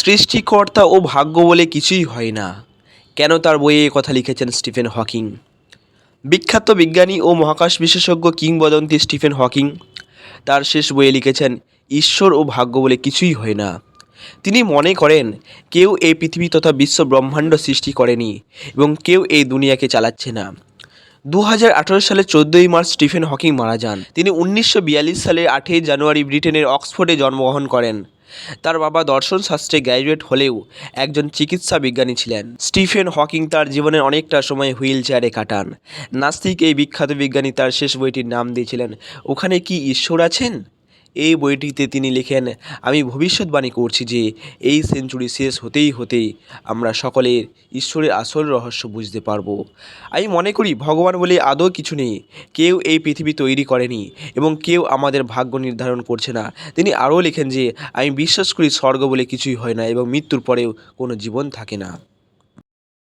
সৃষ্টিকর্তা ও ভাগ্য বলে কিছুই হয় না। কেন তার বইয়ে কথা লিখেছেন স্টিফেন হকিং? বিখ্যাত বিজ্ঞানী ও মহাকাশ বিশেষজ্ঞ কিংবদন্তি স্টিফেন হকিং তার শেষ বইয়ে লিখেছেন, ঈশ্বর ও ভাগ্য বলে কিছুই হয় না। তিনি মনে করেন, কেউ এই পৃথিবী তথা বিশ্ব ব্রহ্মাণ্ড সৃষ্টি করেনি এবং কেউ এই দুনিয়াকে চালাচ্ছে না। দু সালের চোদ্দোই মার্চ স্টিফেন হকিং মারা যান। তিনি উনিশশো বিয়াল্লিশ সালের আটই জানুয়ারি ব্রিটেনের অক্সফোর্ডে জন্মগ্রহণ করেন। তার বাবা দর্শন শাস্ত্রে গ্র্যাজুয়েট হলেও একজন চিকিৎসা বিজ্ঞানী ছিলেন। স্টিফেন হকিং তার জীবনের অনেকটা সময় হুইল চেয়ারে কাটান। নাস্তিক এই বিখ্যাত বিজ্ঞানী তার শেষ বইটির নাম দিয়েছিলেন, ওখানে কি ঈশ্বর আছেন? এই বইটিতে তিনি লেখেন, আমি ভবিষ্যৎবাণী করছি যে এই সেঞ্চুরি শেষ হতেই হতেই আমরা সকলের ঈশ্বরের আসল রহস্য বুঝতে পারব। আমি মনে করি ভগবান বলে আদৌ কিছু নেই। কেউ এই পৃথিবী তৈরি করেনি এবং কেউ আমাদের ভাগ্য নির্ধারণ করছে না। তিনি আরও লেখেন যে, আমি বিশ্বাস করি স্বর্গ বলে কিছুই হয় না এবং মৃত্যুর পরেও কোনো জীবন থাকে না।